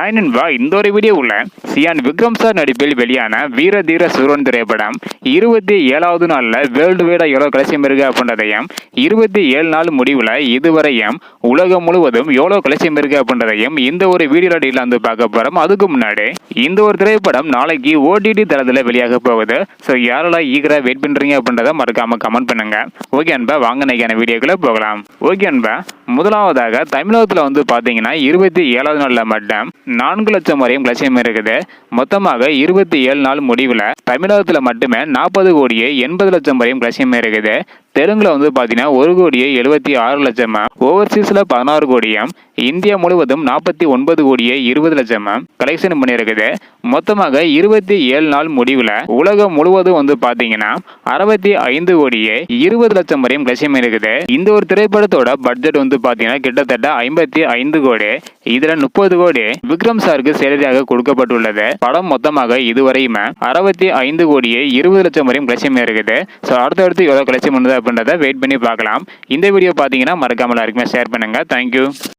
Hi நண்பா இந்த ஒரு வீடியோவில் சியான் விக்ரம் சார் நடிப்பில் வெளியான வீர தீர சூரன் திரைப்படம் இருபத்தி ஏழாவது நாளில் வேர்ல்டு வைடாக எவ்வளோ கலெக்ஷன் இருக்கு அப்படின்றதையும் இருபத்தி ஏழு நாள் முடிவில் இதுவரையும் உலகம் முழுவதும் எவ்வளோ கலெக்ஷன் இருக்கு அப்படின்றதையும் இந்த ஒரு வீடியோ டீல வந்து பார்க்க போகிறோம் அதுக்கு முன்னாடி இந்த ஒரு திரைப்படம் நாளைக்கு ஓடிடி தளத்தில் வெளியாக போகுது. ஸோ யாரெல்லாம் ஈகராக வெயிட் பண்ணுறீங்க அப்படின்றத மறக்காமல் கமெண்ட் பண்ணுங்க. ஓகே அன்பா வாங்க நைக்கான வீடியோக்குள்ளே போகலாம். ஓகே அன்பா முதலாவதாக தமிழகத்தில் வந்து பார்த்தீங்கன்னா இருபத்தி ஏழாவது நாளில் மட்டும் நான்கு லட்சம் வரையும் லட்சியம் இருக்குது. மொத்தமாக இருபத்தி ஏழு நாள் முடிவில் தமிழகத்தில் மட்டுமே நாற்பது கோடியே எண்பது லட்சம் வரையும் லட்சியம் இருக்குது. தெலுங்கில் வந்து பார்த்தீங்கன்னா ஒரு கோடியே எழுபத்தி ஆறு லட்சம். ஓவர்சீஸில் பதினாறு கோடியும் இந்தியா முழுவதும் நாற்பத்தி ஒன்பது கோடியே இருபது லட்சம். கலெக்ஷன் பண்ணியிருக்குது மொத்தமாக இருபத்தி ஏழு நாள் முடிவில் உலகம் முழுவதும் வந்து பார்த்தீங்கன்னா அறுபத்தி ஐந்து கோடியே இருபது லட்சம் வரையும் கலெக்ஷன் இருக்குது. இந்த ஒரு திரைப்படத்தோட பட்ஜெட் வந்து பார்த்தீங்கன்னா கிட்டத்தட்ட ஐம்பத்தி ஐந்து கோடி இதில் முப்பது கோடி விக்ரம் சாருக்கு சேலரியாக கொடுக்கப்பட்டுள்ளது. படம் மொத்தமாக இதுவரையுமே அறுபத்தி ஐந்து கோடியே இருபது லட்சம் வரையும் கலெக்ஷன் இருக்குது. ஸோ அடுத்தடுத்து எவ்வளோ கலட்சியம் பண்ணுது அப்படின்றத வெயிட் பண்ணி பார்க்கலாம். இந்த வீடியோ பார்த்தீங்கன்னா மறக்காமல் எல்லாருக்குமே ஷேர் பண்ணுங்க. தேங்க்யூ